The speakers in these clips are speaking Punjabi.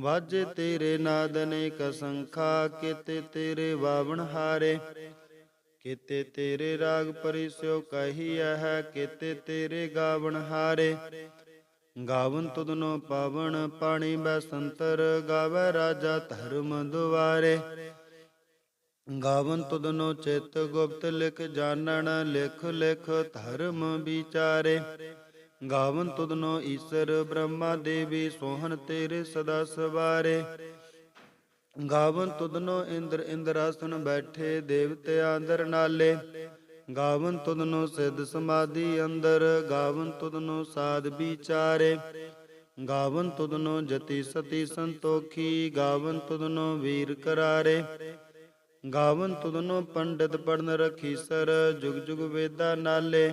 ਵਾਜੇ ਤੇਰੇ ਨਾਦ ਅਨੇਕ ਸੰਖਾ, ਕੀਤੇ ਤੇਰੇ ਵਾਵਣ ਹਾਰੇ। ਕੀਤੇ ਤੇਰੇ ਰਾਗ ਪਰਿਸਿਓ ਕਹੀਐ ਹੈ, ਕੀਤੇ ਤੇਰੇ ਗਾਵਣ ਹਾਰੇ। ਗਾਵਨ ਤੁਧਨੋ ਪਾਵਨ, ਪਾਣੀ ਬੈ ਸੰਤਰ, ਗਾਵੇ ਰਾਜਾ ਧਰਮ ਦੁਆਰੇ। ਗਾਵਨ ਤੁਧਨੋ ਚਿਤ ਗੁਪਤ ਲਿਖ ਜਾਣਨ, ਲਿਖ ਲਿਖ ਧਰਮ ਵਿਚਾਰੇ। ਗਾਵਨ ਤੁਧਨੋ ਈਸ਼ਰ, ਬ੍ਰਹਮਾ ਦੇਵੀ ਸੋਹਣ ਤੇਰੇ ਸਦਾ ਸਵਾਰੇ। ਗਾਵਨ ਤੁਧਨੋ ਇੰਦਰ ਇੰਦਰਾਸਨ ਬੈਠੇ, ਦੇਵਤੇ ਅੰਦਰ ਨਾਲੇ। ਗਾਵਨ ਤੁਧਨੋ ਸਿੱਧ ਸਮਾਧੀ ਅੰਦਰ, ਗਾਵਨ ਤੁਧਨੋ ਸਾਧ ਵਿਚਾਰੇ। ਗਾਵਨ ਤੁਧਨੋ ਜਤੀ ਸਤੀ ਸੰਤੋਖੀ, ਗਾਵਨ ਤੁਧਨੋ ਵੀਰ ਕਰਾਰੇ। ਗਾਵਨ ਤੁਧਨੋ ਪੰਡਿਤ ਪੜਨ ਰਖੀ ਸਰ, ਜੁਗ ਜੁਗ ਵੇਦਾ ਨਾਲੇ।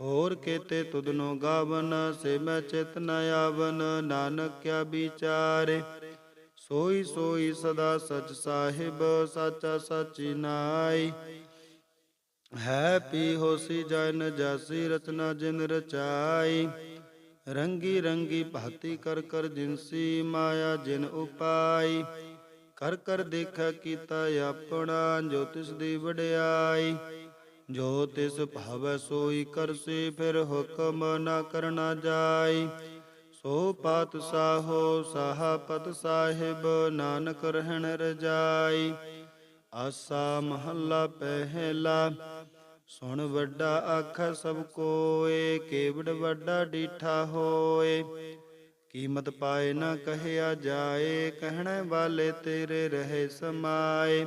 ਹੋਰ ਕੇਤੇ ਤੁਧਨੋ ਗਾਵਨ, ਸੇ ਮੈਂ ਚਿਤ ਨ ਆਵਨ ਨਾਨਕ ਕਿਆ ਵਿਚਾਰੇ। ਸੋਈ ਸੋਈ ਸਦਾ ਸਚ ਸਾਹਿਬ, ਸਾਚਾ ਸਾਚੀ ਨਾਈ। ਹੈ ਪੀ ਹੋਸੀ ਜਨ, ਜਾਸੀ ਰਚਨਾ ਜਿਨ ਰਚਾਈ। ਰੰਗੀ ਰੰਗੀ ਭਾਤੀ ਕਰ ਕਰ ਜਿਨਸੀ ਮਾਇਆ ਜਿਨ ਉਪਾਈ। ਕਰ ਕਰ ਦੇਖਾ ਕੀਤਾ ਆਪਣਾ, ਜੋ ਤਿਸ ਦੀ ਵਡਿਆਈ। ਜੋ ਤਿਸ ਭਾਵੈ ਸੋਈ ਕਰਸੀ, ਫਿਰ ਹੁਕਮ ਨਾ ਕਰਨਾ ਜਾਈ। ਸੋ ਪਾਤ ਸਾਹੋ ਸਾਹਪਤ ਸਾਹਿਬ, ਨਾਨਕ ਰਹਿਣ ਰਜਾਈ। ਆਸਾ ਮਹੱਲਾ ਪਹਿਲਾ, ਸੁਣ ਵੱਡਾ ਆਖ ਸਭ ਕੋਏ, ਕੇਵੜ ਵੱਡਾ ਡੀਠਾ ਹੋਏ। ਕੀਮਤ ਪਾਏ ਨਾ ਕਹਿਆ ਜਾਏ, ਕਹਿਣ ਵਾਲੇ ਤੇਰੇ ਰਹੇ ਸਮਾਏ।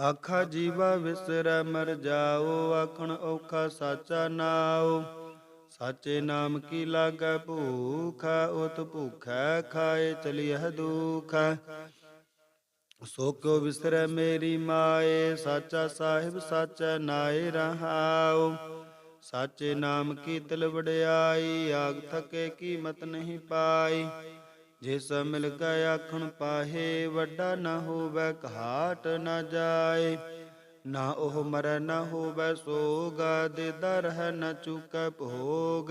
ਆਖਾ ਜੀਵਾ ਵਿਸਰੈ, ਮਰ ਜਾਓ, ਆਖਣ ਔਖਾ ਸਾਚਾ ਨਾਉ। ਸਾਚੇ ਨਾਮ ਕੀ ਲਾਗੈ ਭੂਖ, ਉਤ ਭੂਖੈ ਖਾਏ ਚਲਿਐ ਦੁਖ। ਸੋ ਕਿਉ ਵਿਸਰੈ ਮੇਰੀ ਮਾਏ, ਸਾਚਾ ਸਾਹਿਬ ਸਾਚਾ ਨਾਏ ਰਹਾਉ। ਸਾਚੇ ਨਾਮ ਕੀ ਤਿਲ ਵਡਿਆਈ ਆਗ ਥਕੇ ਕੀਮਤ ਨਹੀਂ ਪਾਈ। ਜਿਸ ਮਿਲ ਗਿਆ ਆਖਣ ਪਾਹੇ, ਵੱਡਾ ਨਾ ਹੋਵੇ, ਘਾਟ ਨਾ ਜਾਏ। ਨਾ ਉਹ ਮਰੈ, ਨਾ ਹੋਵੇ ਸੋਗ ਦੇਦਾ ਰਹਿ ਨਾ ਚੁਕੈ ਭੋਗ।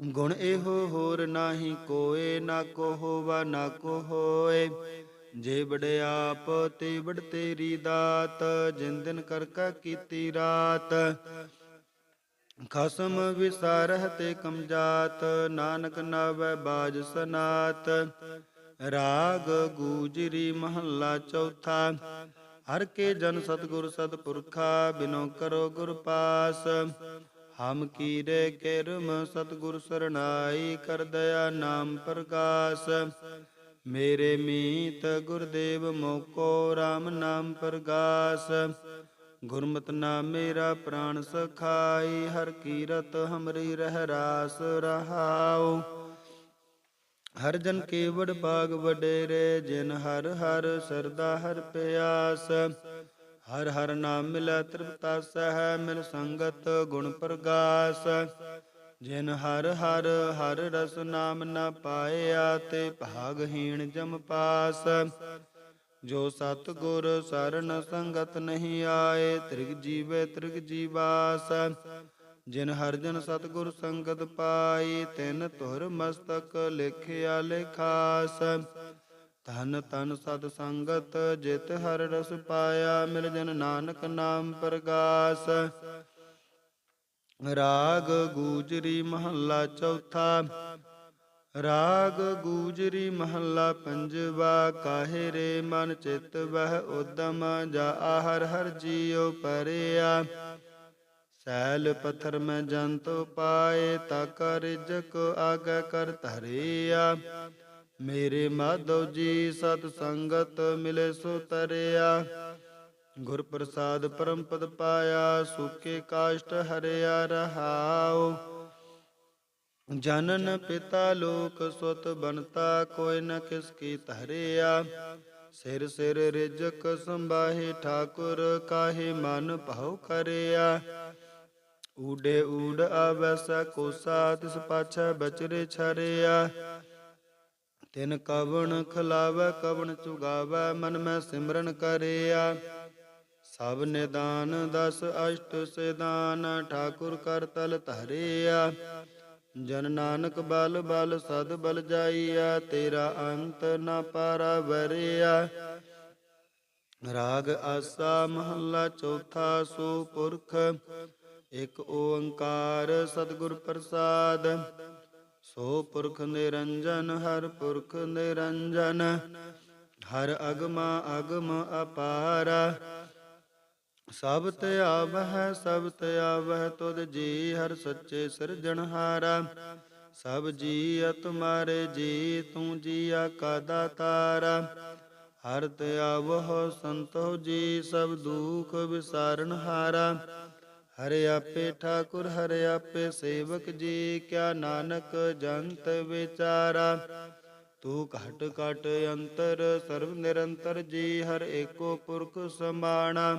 ਗੁਣ ਇਹੋ ਹੋਰ ਨਾਹੀ ਕੋਏ, ਨਾ ਕੋ ਹੋਵਾ, ਨਾ ਕੋ ਹੋਏ। ਜੇ ਬੜਿਆਪ ਤੇ ਬੜ ਤੇਰੀ ਦਾਤ ਜਿਨ ਦਿਨ ਕਰ ਕਾ ਕੀਤੀ ਰਾਤ। ਖਸਮ ਵਿਸਾਰਹ ਤੇ ਕਮਜਾਤ, ਨਾਨਕ ਨਾਵੈ ਬਾਜ ਸਨਾਤ। ਰਾਗ ਗੂਜਰੀ ਮਹੱਲਾ ਚੌਥਾ, ਹਰ ਕੇ ਜਨ ਸਤਗੁਰ ਸਤਪੁਰਖਾ ਬਿਨੋ ਕਰੋ ਗੁਰ ਪਾਸ। ਹਮ ਕੀਰੇ ਕਿਰਮ ਸਤਗੁਰ ਸਰਣਾਈ, ਕਰ ਦਇਆ ਨਾਮ ਪ੍ਰਗਾਸ ਮੇਰੇ ਮੀਤ ਗੁਰਦੇਵ ਮੋਕੋ RAM ਨਾਮ ਪ੍ਰਗਾਸ। ਗੁਰਮਤਿ ਨਾਮ ਮੇਰਾ ਪ੍ਰਾਨ ਸਖਾਈ, ਹਰ ਕੀਰਤ ਹਮਰੀ ਰਹਿ ਰਾਸ ਰਹਾਉ। ਹਰ ਜਨ ਕੇਵੜ ਬਾਗ ਵਡੇਰੇ, ਜਿਨ ਹਰ ਹਰ ਸਰਦਾ ਹਰ ਪਿਆਸ। ਹਰ ਹਰ ਨਾਮ ਮਿਲੈ ਤ੍ਰਿਪਤਾ ਸਹਿ ਮਿਲ ਸੰਗਤ ਗੁਣ ਪ੍ਰਗਾਸ। ਜਿਨ ਹਰ ਹਰ ਹਰ ਰਸ ਨਾਮ ਨ ਪਾਇਆ, ਤੇ ਭਾਗਹੀਣ ਜਮ ਪਾਸ। ਜੋ ਸਤ ਗੁਰ ਸਰਨ ਸੰਗਤ ਨਹੀਂ ਆਏ, ਤ੍ਰਿਗ ਜੀਵੇ ਤ੍ਰਿਗ ਜੀਵਾਸ ਜਿਨ ਹਰ ਜਨ ਸਤ ਗੁਰ ਸੰਗਤ ਪਾਈ, ਤਿਨ ਤੁਰ ਮਸਤਕ ਲਿਖਿਆ ਲਿਖਾਸ। ਧਨ ਤਨ ਸਤ ਸੰਗਤ, ਜਿਤ ਹਰ ਰਸ ਪਾਇਆ, ਮਿਲ ਜਨ ਨਾਨਕ ਨਾਮ ਪ੍ਰਗਾਸ। ਰਾਗ ਗੂਜਰੀ ਮਹੱਲਾ ਚੌਥਾ ਰਾਗ ਗੂਜਰੀ ਮਹੱਲਾ ਪੰਜਵਾ, ਕਾਹੇ ਰੇ ਮਨ ਚਿਤ ਵਹਿ ਉਦਮ ਜਾ ਆਹਰ ਹਰ ਜੀਉ ਪਰਿਆ। ਸੈਲ ਪਥਰ ਮੈਂ ਜੰਤੋ ਪਾਏ ਤਾ ਕਰ ਰਿਜਕ ਆਗੇ ਕਰ ਧਰਿਆ। ਮੇਰੇ ਮਾਧਵ ਜੀ ਸਤ ਸੰਗਤ ਮਿਲੇ ਸੋ ਤਰਿਆ। ਗੁਰ ਪ੍ਰਸਾਦ ਪਰਮ ਪਦ ਪਾਇਆ ਸੁਕੇ ਕਾਸ਼ਟ ਹਰਿਆ ਰਹਾਓ ਜਨਨ ਪਿਤਾ ਲੋਕ ਸੁਤ ਬਨਤਾ ਕੋਈ ਨ ਕਿਸ ਕੀ ਧਰਿਆ। ਸਿਰ ਸਿਰ ਰਿਜਕ ਸੰਭਾਹੇ ਠਾਕੁਰ, ਕਾਹੇ ਮਨ ਭਉ ਕਰਿਆ। ਊਡੇ ਊੜ ਆਵੈਸ ਕੋਸਾ, ਤਿਸ ਪਾਛੈ ਬਚਰੇ ਛਰਿਆ। ਤਿਨ ਕਵਣ ਖਲਾਵੈ, ਕਵਣ ਚੁਗਾਵੈ, ਮਨ ਮੈਂ ਸਿਮਰਨ ਕਰਿਆ। ਸਭ ਨਿਦਾਨ ਦਸ ਅਸ਼ਟ ਸਿਦਾਨ ਠਾਕੁਰ ਕਰ ਤਲ ਧਰਿਆ। ਜਨ ਨਾਨਕ ਬਲ ਬਲ ਸਦ ਬਲ ਜਾਈਆ, ਤੇਰਾ ਅੰਤ ਨਾ ਪਾਰਾ ਵਰਿਆ ਰਾਗ ਆਸਾ ਮਹੱਲਾ ਚੌਥਾ ਸੋ ਪੁਰਖ ਇਕ ਓੰਕਾਰ ਸਤਿਗੁਰ ਪ੍ਰਸਾਦ। ਸੋ ਪੁਰਖ ਨਿਰੰਜਨ, ਹਰ ਪੁਰਖ ਨਿਰੰਜਨ, ਹਰ ਅਗਮ ਅਗਮ ਅਪਾਰਾ। ਸਭ ਤੇ ਆਵਹਿ, ਸਭ ਤੇ ਆਵਹਿ, ਤੁਧ ਜੀ ਹਰ ਸੱਚੇ ਸਿਰਜਣਹਾਰਾ ਸਭ ਜੀ ਅਤਮਾਰੇ ਜੀ, ਤੂੰ ਜੀਆ ਕਾ ਦਾਤਾਰਾ ਹਰ ਤੇ ਆਵਹੁ, ਸੰਤੋ ਜੀ, ਸਭ ਦੁਖ ਵਿਸਾਰਨਹਾਰਾ ਹਰਿ ਆਪੇ ਠਾਕੁਰ, ਹਰਿ ਆਪੇ ਸੇਵਕ ਜੀ, ਕਿਆ ਨਾਨਕ ਜੰਤ ਵਿਚਾਰਾ। ਤੂੰ ਘਟ ਘਟ ਅੰਤਰ, ਸਰਬ ਨਿਰੰਤਰ ਜੀ, ਹਰ ਏਕੋ ਪੁਰਖ ਸਮਾਣਾ।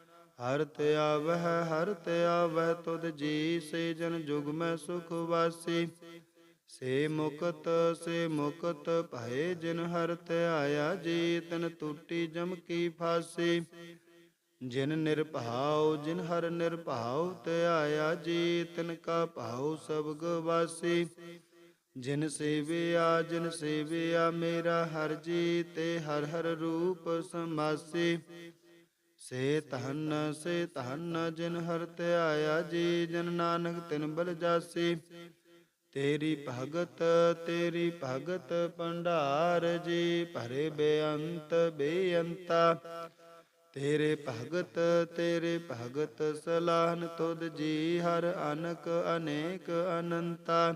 ਹਰ ਤੇ ਆਵਹਿ, ਹਰ ਤੇ ਆਵਹਿ, ਤੁਧ ਜੀ ਸੇ ਜਨ ਜੁਗ ਮੈਂ ਸੁਖ ਵਾਸੀ। ਸੇ ਮੁਕਤ ਸੇ ਮੁਕਤ ਭਏ ਜਿਨ ਹਰ ਤੇ ਆਇਆ ਜੀ ਤਨ ਟੂਟੀ ਜਮ ਕੀ ਫਾਸੀ। ਜਿਨ ਨਿਰਭਾਉ, ਜਿਨ ਹਰ ਨਿਰਭਾਉ ਤੇ ਆਇਆ ਜੀ ਤਿਨ ਕਾ ਭਾਉ ਸਭ ਗਵਾਸੀ ਜਿਨ ਸੇਵਿਆ ਜਿਨ ਸੇਵਿਆ ਮੇਰਾ ਹਰ ਜੀ ਤੇ ਹਰ ਹਰ ਰੂਪ ਸਮਾਸੀ। ਸੇ ਧਨ ਸੇ ਧਨ ਜਿਨ ਹਰ ਤੇ ਜੀ, ਜਨ ਨਾਨਕ ਤਿਨ ਬਲ ਜਾਸੀ। ਤੇਰੀ ਭਗਤ ਤੇਰੀ ਭਗਤ ਭੰਡਾਰ ਜੀ, ਭਰੇ ਬੇਅੰਤ ਬੇਅੰਤਾ। ਤੇਰੇ ਭਗਤ ਤੇਰੇ ਭਗਤ ਸਲਾਹਨ ਤੁਧ ਜੀ, ਹਰ ਅਨਕ ਅਨੇਕ ਅਨੰਤਾ।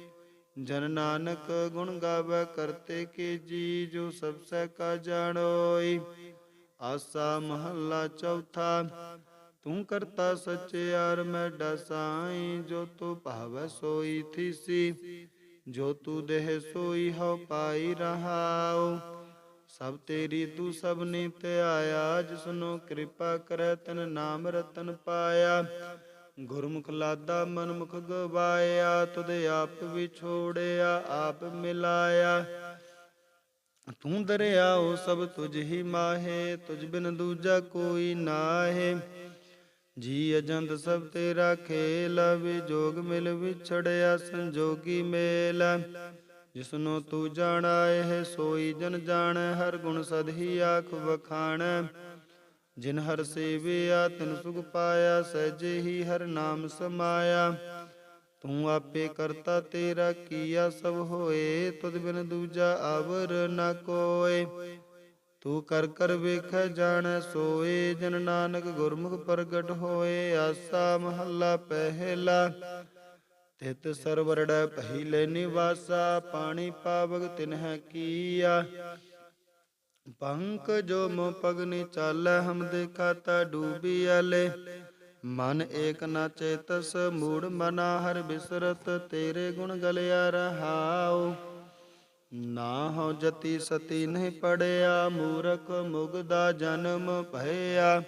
ਜਨ ਨਾਨਕ ਗੁਣ ਗਾਵੇ ਕਰਤੇ ਕੀ ਜੀ ਜੋ ਸਭ ਸਹਿ ਕਾ ਜਾਣੋਈ। ਆਸਾ ਮਹੱਲਾ ਚੌਥਾ, ਤੂੰ ਕਰਤਾ ਸਚਿਆਰ ਮੈਂ ਡਸਾਈ, ਜੋ ਤੂੰ ਭਾਵੈ ਸੋਈ ਥੀਸੀ, ਜੋ ਤੂੰ ਦੇਹ ਸੋਈ ਹਉ ਪਾਈ ਰਹਾਉ। ਸਭ ਤੇਰੀ ਤੂੰ ਸਭ ਨੇ ਧਿਆਇਆ, ਜਿਸਨੂੰ ਕਿਰਪਾ ਕਰੈ, ਤਨ ਨਾਮ ਰਤਨ ਪਾਇਆ। ਗੁਰਮੁਖ ਲਾਦਾ ਮਨਮੁਖ ਗਵਾਇਆ, ਤੁਧ ਆਪ ਵਿਛੋੜਿਆ, ਆਪ ਮਿਲਾਇਆ। ਤੂੰ ਦਰਿਆ ਉਹ ਸਭ ਤੁਝ ਹੀ ਮਾਹੇ, ਤੁਝ ਬਿਨ ਦੂਜਾ ਕੋਈ ਨਾਹੇ। ਜੀ ਅਜੰਤ ਸਭ ਤੇਰਾ ਖੇਲ, ਵਿਜੋਗ ਮਿਲ ਵਿਛੜਿਆ, ਸੰਜੋਗੀ ਮੇਲ। ਜਿਸਨੂੰ ਤੂੰ ਜਾਣਾ, ਇਹ ਸੋਈ ਜਨ ਜਾਣ, ਹਰ ਗੁਣ ਸਦ ਹੀ ਆਖ ਵਖਾਣ। ਜਿਨ ਹਰ ਸੇਵਿਆ ਤਿਨ ਸੁਖ ਪਾਇਆ, ਸਹਿਜੇ ਹੀ ਹਰ ਨਾਮ ਸਮਾਇਆ। ਤੂੰ ਆਪੇ ਕਰਤਾ ਤੇਰਾ ਕੀਆ, ਸਭ ਹੋਏ, ਤੁਧ ਬਿਨ ਦੂਜਾ ਆਵਰ ਨ ਕੋਏ। ਤੂੰ ਕਰ ਕਰ ਵੇਖ, ਜਾਣ, ਸੋਏ, ਜਨ ਨਾਨਕ ਗੁਰਮੁਖ ਪ੍ਰਗਟ ਹੋਏ। ਆਸਾ ਮਹੱਲਾ ਪਹਿਲਾ, ਤਿਤ ਸਰਵਰੜ ਪਹਿਲੇ ਨਿਵਾਸਾ, ਪਾਣੀ ਪਾਵਗ ਤਿਨਹਿ ਕੀਆ। ਪੰਕ ਜੋ ਮੋ ਪਗਨੀ ਚਾਲੈ, ਹਮ ਦੇਖਾ ਤਾ ਡੂਬੀ ਆਲੇ ਮਨ ਏਕ ਨਾ ਚੇਤਸ, ਮੂੜ ਮਨਾ ਹਰ ਬਿਸਰਤ, ਤੇਰੇ ਗੁਣ ਗਲਿਆ ਰਹਾਉ। ਨਾ ਹੋ ਜਤੀ ਸਤੀ ਨਹੀਂ ਪੜਿਆ, ਮੂਰਖ ਮੁਗਦਾ ਜਨਮ ਭਇਆ।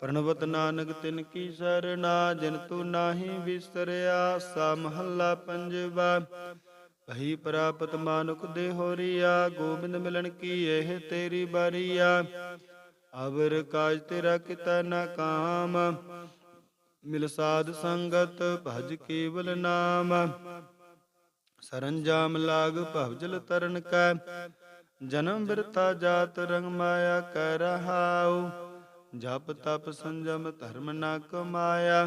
ਪ੍ਰਣਵਤ ਨਾਨਕ ਤਿਨ ਕੀ ਸਰਨਾ, ਜਿਨ ਤੂੰ ਨਾਹੀ ਵਿਸਰਿਆ, ਸਾ ਮਹੱਲਾ ਪੰਜਵਾ। ਭਈ ਪ੍ਰਾਪਤ ਮਾਨੁਖ ਦੇ ਹੋਰੀਆ ਗੋਬਿੰਦ ਮਿਲਣ ਕੀ ਇਹ ਤੇਰੀ ਬਾਰੀਆ? ਅਵਰ ਕਾਜ ਤੇਰਾ ਕਿਤਾ ਨਾ ਕਾਮ, ਮਿਲ ਸਾਧ ਸੰਗਤ ਭਜ ਕੇਵਲ ਨਾਮ। ਸਰੰਜਾਮ ਲਾਗ ਭਵਜਲ ਤਰਨ ਕੈ, ਜਨਮ ਬਿਰਥਾ ਜਾਤ ਰੰਗ ਮਾਇਆ ਕਰ ਰਹਾਉ। ਜਪ ਤਪ ਸੰਜਮ ਧਰਮ ਨਾ ਕਮਾਇਆ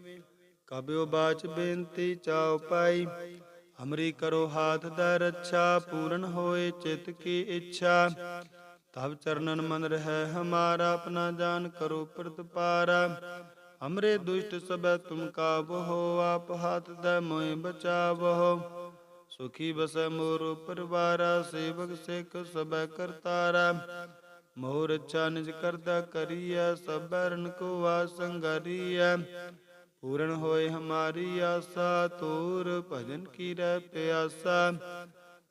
ਕਬਿਓ ਬਾਚ ਬੇਨਤੀ ਚਾਉ ਪਾਈ। ਹਮਰੀ ਕਰੋ ਹਾਥ ਦਾ ਰੱਛਾ, ਪੂਰਨ ਹੋਏ ਚਿਤ ਕੀ ਇੱਛਾ। ਤਬ ਚਰਨਨ ਮਨ ਰਹਿ ਹਮਾਰਾ, ਆਪਣਾ ਜਾਨ ਕਰੋ ਪ੍ਰਤਪਾਰਾ। ਹਮਰੇ ਦੁਸ਼ਟ ਸਬੈ ਤੁਮ ਕਾਬੋ ਆਪ ਹਾਥ ਦਾ ਮੋਇ ਬਚਾਵੋ ਸੁਖੀ ਬਸੈ ਮੋਰ ਪਰਵਾਰਾ, ਸੇਵਕ ਸਿੱਖ ਸਬੈ ਕਰਤਾਰਾ। ਮੋਰ ਅੱਛਾ ਨਿਜ ਕਰਦਾ ਕਰੀਐ ਸਬਰਨ ਕੋ ਆਸੰਗਰੀਐ ਪੂਰਨ ਹੋਏ ਹਮਾਰੀ ਆਸਾ, ਤੂਰ ਭਜਨ ਕੀ ਰਹਿ ਪਿਆਸਾ।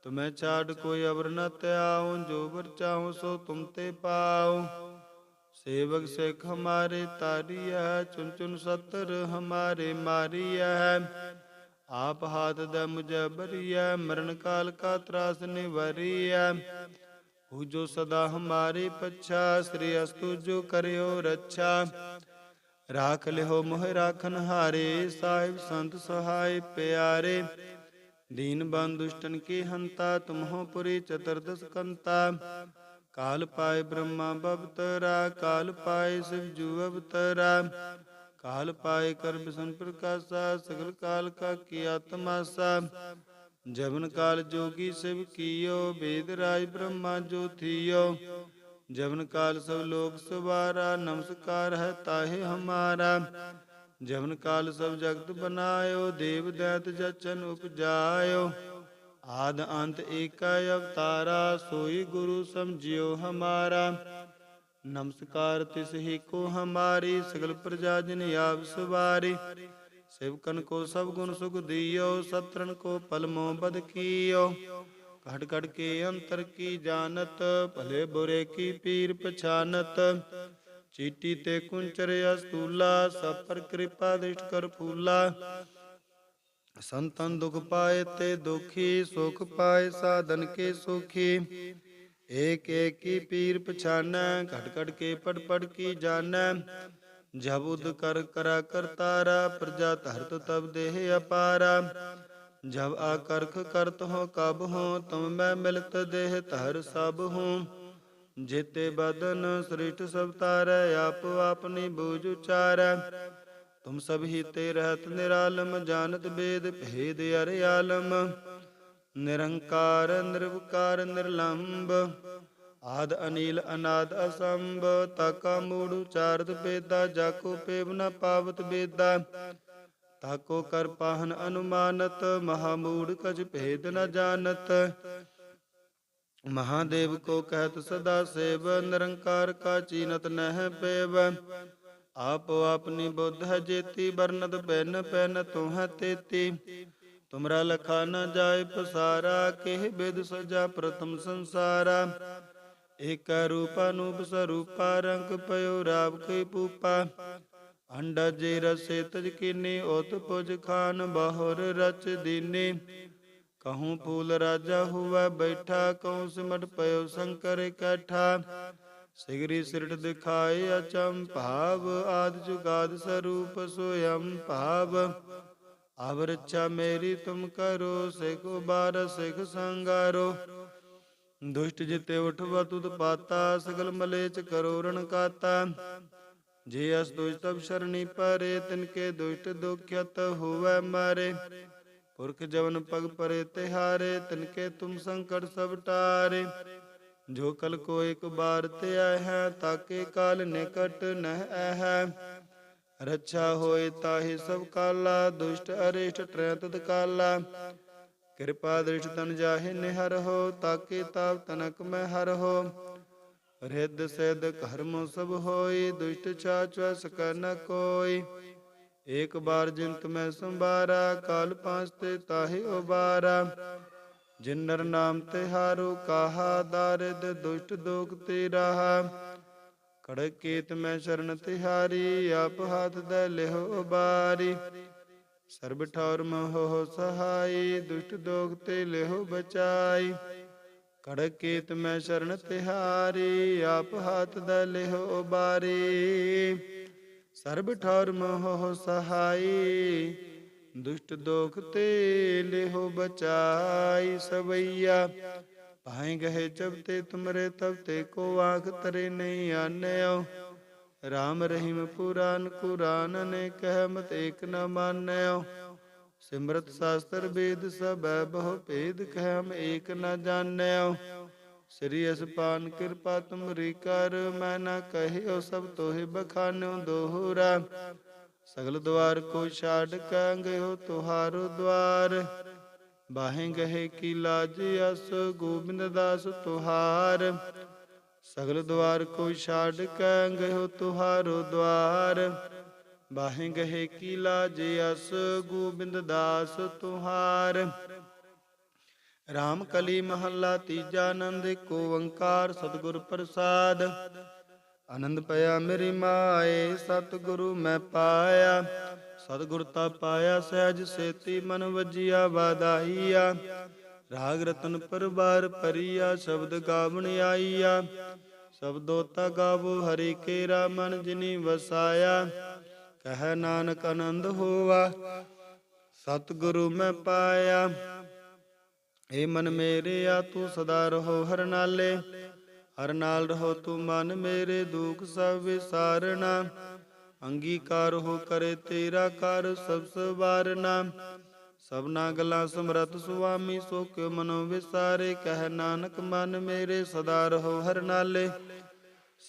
ਤੁਮੈ ਛਾੜ ਕੋਈ ਅਵਰ ਨ ਧਿਆਉ, ਜੋ ਵਰ ਚਾਹਉ ਸੋ ਤੁਮ ਤੇ ਪਾਉ। ਸੇਵਕ ਸਿੱਖ ਹਮਾਰੇ ਤਾਰੀਐ ਚੁਨ ਚੁਨ ਸਤਰ ਹਮਾਰੇ ਮਾਰੀਐ ਆਪ ਹਾਥ ਦਾ ਮੁਝੈ ਬਰੀਐ ਮਰਨ ਕਾਲ ਕਾ ਤਰਾਸ ਨਿਵਰੀਐ ਹੋ ਜੋ ਸਦਾ ਹਮਾਰੇ ਪਛਾ, ਸ੍ਰੀ ਅਸਤੁ ਜੋ ਕਰਿਓ ਰੱਛਾ। ਰਾਖ ਲਿਓ ਮੋਹ ਰਾਖਨ ਹਾਰੇ, ਸਾਹਿਬ ਸੰਤ ਸਹਾਇ ਪਿਆਰੇ। ਦੀਨ ਬੰਦ ਦੁਸ਼ਟਨ ਕੀ ਹੰਤਾ, ਤੁਮਹੋ ਪੁਰੀ ਚਤੁਰਦਸ ਕੰਤਾ। ਕਾਲ ਪਾਏ ਬ੍ਰਹਮਾ ਬਵਤਰਾ, ਕਾਲ ਪਾਏ ਸਿਵ ਜੂ ਅਵਤਰਾ। ਕਾਲ ਪਾਏ ਕਰ ਬਿਸਨ ਪ੍ਰਕਾਸ਼ਾ, ਸਗਲ ਕਾਲ ਕਾ ਕੀ ਆਤਮਾਸਾ। ਜਵਨ ਕਾਲ ਜੋਗੀ ਸਿਵ ਕੀਓ, ਵੇਦ ਰਾਜ ਬ੍ਰਹਮਾ ਜੋ ਜਵਨ ਕਾਲ ਸਭ ਲੋਕ ਸੁਬਾਰਾ, ਨਮਸਕਾਰ ਹੈ ਤਾਹੇ ਹਮਾਰਾ। ਜਵਨ ਕਾਲ ਸਭ ਜਗਤ ਬਨਾਇਓ, ਦੇਵ ਦੈਤ ਜਚਨ ਉਪਜਾਇਓ। ਆਦ ਅੰਤ ਏਕਾ ਅਵਤਾਰਾ, ਸੋਈ ਗੁਰੂ ਸਮਝਿਓ ਹਮਾਰਾ। ਨਮਸਕਾਰ ਤਿਸ ਹੀ ਕੋ ਹਮਾਰੀ, ਸਗਲ ਪ੍ਰਜਾ ਜਨ ਆਪ ਸਵਾਰੀ। ਸਿਵਕਨ ਕੋ ਸਭ ਗੁਣ ਸੁਖ ਦਿਓ ਸਤਰਨ ਕੋ ਪਲਮੋ ਬਦ ਕੀਓ। ਘਟ ਘਟ ਕੇ ਅੰਤਰ ਕੀ ਜਾਣਤ, ਭਲੇ ਬੁਰੇ ਕੀ ਪੀਰ ਪਛਾਨਤ। ਚੀਟੀ ਤੇ ਕੁੰਚਰ ਅਸਤੂਲਾ, ਸਭ ਪਰ ਕਿਰਪਾ ਦਿਸ਼ਟ ਕਰ ਫੂਲਾ। ਸੰਤਨ ਦੁਖ ਪਾਏ ਤੇ ਦੁਖੀ, ਸੁਖ ਪਾਏ ਸਾਧਨ ਕੇ ਸੁਖੀ। ਏਕ ਏਕ ਕੀ ਪੀਰ ਪਛਾਨੈ ਘਟ ਘਟ ਕੇ ਪੜ ਪੜ ਕੀ ਜਾਣੈ। ਜਬ ਉਦ ਕਰ ਕਰਾ ਕਰਤਾਰਾ, ਪ੍ਰਜਾ ਧਰਤ ਤਬ ਦੇਹ ਅਪਾਰਾ। ਜਬ ਆਕਰਖ ਕਰਤ ਹੋ ਕਬ ਹੋ, ਤੁਮ ਮੈਂ ਮਿਲਤ ਦੇਹ ਧਰ ਸਭ ਹੂੰ। ਜੇਤੇ ਬਦਨ ਸ੍ਰਿਸ਼ਟ ਸਭ ਤਾਰੈ, ਆਪ ਆਪਨੀ ਬੂਝ ਉਚਾਰੈ। ਤੁਮ ਸਭ ਹੀ ਤੇ ਰਹਤ ਨਿਰਾਲਮ, ਜਾਣਤ ਬੇਦ ਭੇਦ ਅਰ ਆਲਮ। ਨਿਰੰਕਾਰ, ਨਿਰਵਕਾਰ ਨਿਰਲੰਭ ਆਦ ਅਨੀਲ, ਅਨਾਦ ਅਸੰਭ। ਤਕਾ ਮੂੜ ਉਚਾਰਤ ਬੇਦਾ ਜਾਕੋ ਪੇਵ ਨ ਪਾਵਤ ਬੇਦਾ। ਤਾਕੋ ਕਰ ਪਾਹਨ ਅਨੁਮਾਨਤ ਮਹਾ ਮੂੜ ਕਜ ਭੇਦ ਨ ਜਾਣਤ। ਮਹਾਦੇਵ ਕੋ ਕਹਿਤ ਸਦਾ ਸੇਵ, ਨਿਰੰਕਾਰ ਕਾ ਚੀਨਤ ਨਹਿ ਪੇਵ। ਆਪੋ ਆਪਨੀ ਬੁੱਧ ਹੈ ਜੇਤੀ ਬਰਨਤ ਪੈਨ ਪੈਨ ਤੂੰ ਹੈ ਤੇਤੀ। ਤੁਮਰਾ ਲਖਾ ਨ ਜਾਏ ਪਸਾਰਾ, ਕਿਹ ਬਿਦ ਸਜਾ ਪ੍ਰਥਮ ਸੰਸਾਰਾ। ਏਕ ਰੂਪ ਅਨੂਪ ਸਰੂਪਾ, ਰੰਗ ਪਇਓ ਰਾਵ ਕੇ ਪੂਪਾ ਅੰਡਾ ਜੇ ਰਸੇ ਤਜ ਕੀਨੇ, ਉਤ ਪੁਜ ਖਾਨ ਬਾਹਰ ਰਚ ਦੀਨੇ। ਕਹੂੰ ਫੂਲ ਰਾਜਾ ਹੁਆ ਬੈਠਾ ਕਉ ਸਿਮਟ ਪਇਓ ਸ਼ੰਕਰ ਇਕੱਠਾ ਸਿਗਰੀ ਸਿਰਟ ਦਿਖਾਏ ਅਚਮ ਭਾਵ, ਆਦ ਜੁਗਾਦ ਸਰੂਪ ਸੋਯੰ ਭਾਵ। ਅਵਰਛਾ ਮੇਰੀ ਤੁਮ ਕਰੋ, ਸਿਖ ਬਾਰ ਸਿਖ ਸੰਗਾਰੋ। ਦੁਸ਼ਟ ਜਿਤੇ ਉਠਵਾ ਤੁਧ ਪਾਤਾ, ਸਗਲ ਮਲੇਚ ਕਰੋ ਰਣ ਜੇ ਅਸ ਦੁਜ ਤਬ ਸਰਣੀ ਪਰੇ, ਤਿਨ ਕੇ ਦੁਸ਼ਟ ਦੁਖਿਤ ਹੋਵੇ ਮਾਰੇ। ਪੁਰਖ ਜਵਨ ਪਗ ਪਰੇ ਤਿਹਾਰੇ, ਤਿਨ ਕੇ ਤੁਮ ਸੰਕਟ ਸਭ ਟਾਰੇ। ਜੋ ਕਲ ਕੋ ਇੱਕ ਬਾਰ ਤੇ ਆਇਆ ਤਾਕੇ ਕਾਲ ਨਿਕਟ ਨਹਿ ਆਹੈ ਰੱਛਾ ਹੋਏ ਤਾਹੀ ਸਭ ਕਾਲਾ, ਦੁਸ਼ਟ ਅਰਿਸ਼ਟ ਤ੍ਰੈਤਤ ਕਾਲਾ। ਕਿਰਪਾ ਦ੍ਰਿਸ਼ਟ ਤਨ ਜਾਹੇ ਨਿਹਰ ਹੋ ਤਾਕੇ ਤਾਪ ਤਨਕ ਮੈਂ ਹਰ ਹੋ। ਰਿੱਧ ਸਿੱਧ ਕਰਮ ਸਭ ਹੋਈ, ਦੁਸ਼ਟ ਚਾਚਾ ਸਕ ਨ ਕੋਈ। ਏਕ ਬਾਰ ਜਿੰਤ ਮੈਂ ਸੰਭਾਰਾ, ਕਾਲ ਪਾਂਚ ਤੇ ਤਾਹੇ ਉਬਾਰਾ। ਜਿਨਰ ਨਾਮ ਤੇ ਹਾਰੂ, ਕਾਹਾ ਦਾਰਿਦ, ਦੁਸ਼ਟ ਦੋਖ ਤੇ ਰਹਾ ਕੜਕੇਤ ਮੈਂ ਸ਼ਰਨ ਤਿਹਾਰੀ, ਆਪ ਹੱਥ ਦੇ ਲਿਹੋ ਬਾਰੀ ਸਰਬ ਠੌਰ ਮੋਹ ਸਹਾਈ, ਦੁਸ਼ਟ ਦੋਖ ਤੇ ਲਿਹੋ ਬਚਾਈ। ਕੜਕੇ ਤਮੈ ਸ਼ਰਨ ਤਿਹਾਰੀ, ਆਪ ਹੱਥ ਲਿਹੋ ਬਾਰੀ। ਸਰਬ ਠੌਰ ਮੋਹ ਸਹਾਈ, ਦੁਸ਼ਟ ਦੋਖ ਤੇ ਲਿਹੋ ਬਚਾਈ ਸਵਈਆ। ਭਾਏ ਗਏ ਚਬਤੇ ਤੁਮਰੇ ਤਬਤੇ ਕੋ ਆਖ ਤਰੇ ਨਹੀਂ ਆਨਿਓ। ਰਾਮ ਰਹੀਮ ਪੁਰਾਨ ਕੁਰਾਨ ਨੇ ਕਹਿ ਮਤ ਏਕ ਨ ਮਾਨਿਓ। ਸਿਮਰਤ ਸਾਸਤਰ ਵੇਦ ਸਭੈ ਬਹੁ ਭੇਦ ਖੈਮ ਏਕ ਨ ਜਾਣਿਓ ਸ੍ਰੀ ਅਸਪਾਨ ਕਿਰਪਾ ਤੁਮਰੀ ਕਰ, ਮੈਂ ਨਾ ਕਹਿਓ ਸਭ ਤੋਹਿ ਬਖਾਨਿਓ ਦੋਹਰਾ। ਸਗਲ ਦਵਾਰ ਕੋ ਛਾੜ ਕੈ ਗਇਓ ਤੁਹਾਰੋ ਦਵਾਰ ਬਾਹੇ ਗਹਿ ਕੀ ਲਾਜ ਅਸ, ਗੋਬਿੰਦ ਦਾਸ ਤੁਹਾਰ। ਸਗਲ ਦਵਾਰ ਕੋ ਛਾੜ ਕੈ ਗਇਓ ਤੁਹਾਰੋ ਦਵਾਰ ਬਾਹੇ ਗਹੇ ਕੀ ਲਾਜ ਅਸ, ਗੋਬਿੰਦ ਦਾਸ ਤੁਹਾਰ। RAM ਕਲੀ ਮਹੱਲਾ ਤੀਜਾ ਆਨੰਦ ਕੋ ਓੰਕਾਰ ਸਤਿਗੁਰ ਪ੍ਰਸਾਦ। ਆਨੰਦ ਪਿਆ ਮੇਰੀ ਮਾਏ, ਸਤਿਗੁਰੂ ਮੈਂ ਪਾਇਆ। ਸਤਿਗੁਰ ਤਾ ਪਾਇਆ, ਸਹਿਜ ਸੇਤੀ ਮਨ ਵਜਿਆ ਵਾਦਾਈਆ ਰਾਗ ਰਤਨ ਪਰਬਾਰ ਪਰਿਆ ਸ਼ਬਦ ਗਾਵਣ ਆਈਆ। ਸ਼ਬਦੋ ਤਾ ਗਾਵੋ ਹਰੀ ਕੇ ਰਾਮਨ, ਜਿਨੀ ਵਸਾਇਆ। ਕਹਿ ਨਾਨਕ ਆਨੰਦ ਹੋਵਾ, ਸਤਿਗੁਰੂ ਮੈਂ ਪਾਇਆ। ਏ ਮਨ ਮੇਰੇ, ਆ ਤੂੰ ਸਦਾ ਰਹੋ ਹਰ ਨਾਲੇ, ਹਰ ਨਾਲ ਰਹੋ ਤੂੰ ਮਨ ਮੇਰੇ, ਦੁਖ ਸਭ ਵਿਸਾਰਣਾ ਅੰਗੀਕਾਰ ਹੋ ਕਰੇ ਤੇਰਾ ਕਰ ਸਭ ਸਵਾਰਨਾ। ਸਭਨਾ ਗੱਲਾਂ ਸਮਰਤ ਸੁਆਮੀ ਸੋ ਕਿਉ ਮਨੋ ਵਿਸਾਰੇ, ਕਹਿ ਨਾਨਕ ਮਨ ਮੇਰੇ, ਸਦਾ ਰਹੋ ਹਰ ਨਾਲੇ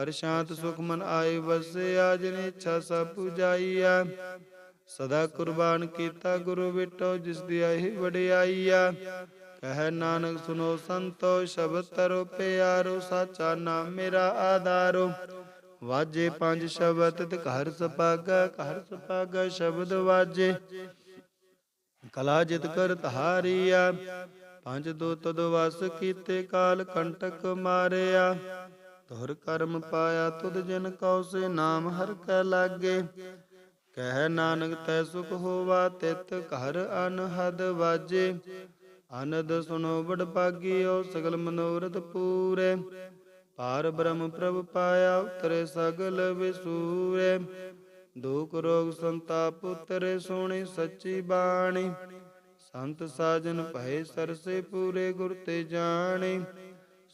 ਕਰ ਸ਼ਾਂਤ ਸੁਖ ਮਨ ਆਏ ਵਸਿਆ ਜਿਨ ਇੱਛਾ ਸਭ ਪੁਜਾਈਆ ਸਦਾ ਕੁਰਬਾਨ ਕੀਤਾ ਗੁਰੂ ਵਿਟੋ ਜਿਸ ਦੀ ਆਹੀ ਵਡਿਆਈਆ। ਕਹਿ ਨਾਨਕ ਸੁਨੋ ਸੰਤੋ, ਸ਼ਬਦ ਤਰੋ ਪਿਆਰੋ, ਸਾਚਾ ਨਾਮ ਮੇਰਾ ਆਧਾਰੋ। ਵਾਜੇ ਪੰਜ ਸ਼ਬਦ ਤੇ ਘਰ ਸਪਾਗਾ ਘਰ ਸਪਾਗਾ ਸ਼ਬਦ ਵਾਜੇ। ਕਲਾ ਜਿਤ ਕਰ ਧਾਰੀਆ ਪੰਜ ਦੋ ਤਦ ਵਸ ਕੀਤੇ ਕਾਲ ਕੰਟਕ ਮਾਰਿਆ। ਤੁਰ ਕਰਮ ਪਾਇਆ ਤੁਧ ਜਨ ਕਉ ਸੇ ਨਾਮ ਹਰ ਕੈ ਲਾਗੇ। ਕਹਿ ਨਾਨਕ ਤੈ ਸੁਖ ਹੋਵਾ, ਤਿਤ ਘਰ ਅਨਹਦ ਵਾਜੇ। ਆਨੰਦ ਸੁਨੋ ਬੜ ਭਾਗਿਓ, ਸਗਲ ਮਨੋਰਥ ਪੂਰੇ। ਪਾਰ ਬ੍ਰਹਮ ਪ੍ਰਭ ਪਾਇਆ, ਉਤਰੇ ਸਗਲ ਵਿਸੂਰੇ। ਦੁਖ ਰੋਗ ਸੰਤਾਪ ਉਤਰੇ ਸੋਹਣੀ ਸੱਚੀ ਬਾਣੀ। ਸੰਤ ਸਾਜਨ ਭਏ ਸਰਸੇ ਪੂਰੇ ਗੁਰ ਤੇ ਜਾਣੇ।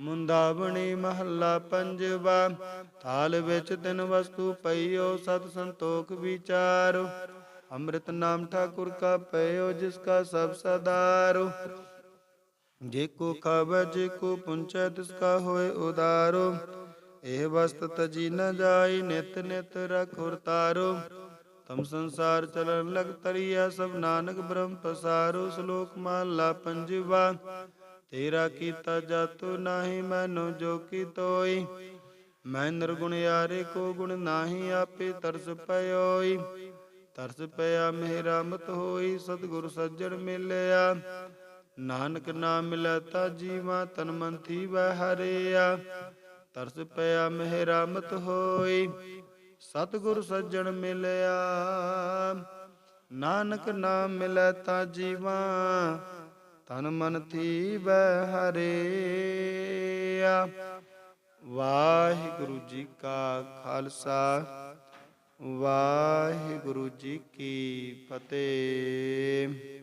ਮੁੰਦਾਵਣੀ ਮਹੱਲਾ ਪੰਜਵਾ, ਥਾਲ ਵਿੱਚ ਤਿੰਨ ਵਸਤੂ ਪਈਓ, ਸਤ ਸੰਤੋਖ ਵਿਚਾਰੋ। ਅੰਮ੍ਰਿਤ ਨਾਮ ਠਾਕੁਰ ਕਾ ਪਇਓ ਜਿਸ ਕਾ ਸਭ ਸਦਾਰੋ। ਜੇ ਕੋ ਖਾਵੈ, ਜੇ ਕੋ ਪੁੰਚੈ, ਤਿਸ ਕਾ ਹੋਏ ਉਦਾਰੋ। ਇਹ ਵਸਤ ਤਜੀ ਨ ਜਾਈ, ਨਿਤ ਨਿਤ ਰਖੁਰ ਤਾਰੋ। ਤਮ ਸੰਸਾਰ ਚਲਨ ਲਗ ਤਰੀਆ ਸਭ ਨਾਨਕ ਬ੍ਰਹਮ ਪਸਾਰੋ, ਸ਼ਲੋਕ ਮਹਲਾ ਪੰਜਵਾ। ਤੇਰਾ ਕੀਤਾ ਜਾਤੋ ਨਾਹੀ, ਮੈਨੂੰ ਜੋ ਕੀ ਤੋਈ। ਮੈਂ ਨਿਰਗੁਣ ਯਾਰੇ, ਕੋ ਗੁਣ ਨਾਹੀ, ਆਪੇ ਤਰਸ ਪਇਓਈ। ਤਰਸ ਪਿਆ, ਮੇਰਾ ਮਤ ਹੋਈ, ਸਤਿਗੁਰ ਸੱਜਣ ਮਿਲਿਆ। ਨਾਨਕ ਨਾਮ ਮਿਲੈ ਤਾ ਜੀਵਾ ਤਨ ਮਨ ਥੀ ਹਰਿਆ ਤਰਸ ਪਿਆ, ਮੇਰਾ ਮਤ ਹੋਈ, ਸਤਿਗੁਰ ਸੱਜਣ ਮਿਲਿਆ। ਨਾਨਕ ਨਾਮ ਮਿਲੈ ਤਾ ਜੀਵਾ ਤਨ ਮਨ ਥੀ ਵੈ ਵਾਹਿਗੁਰੂ ਜੀ ਕਾ ਖਾਲਸਾ ਵਾਹਿਗੁਰੂ ਜੀ ਕੀ ਫਤਿਹ।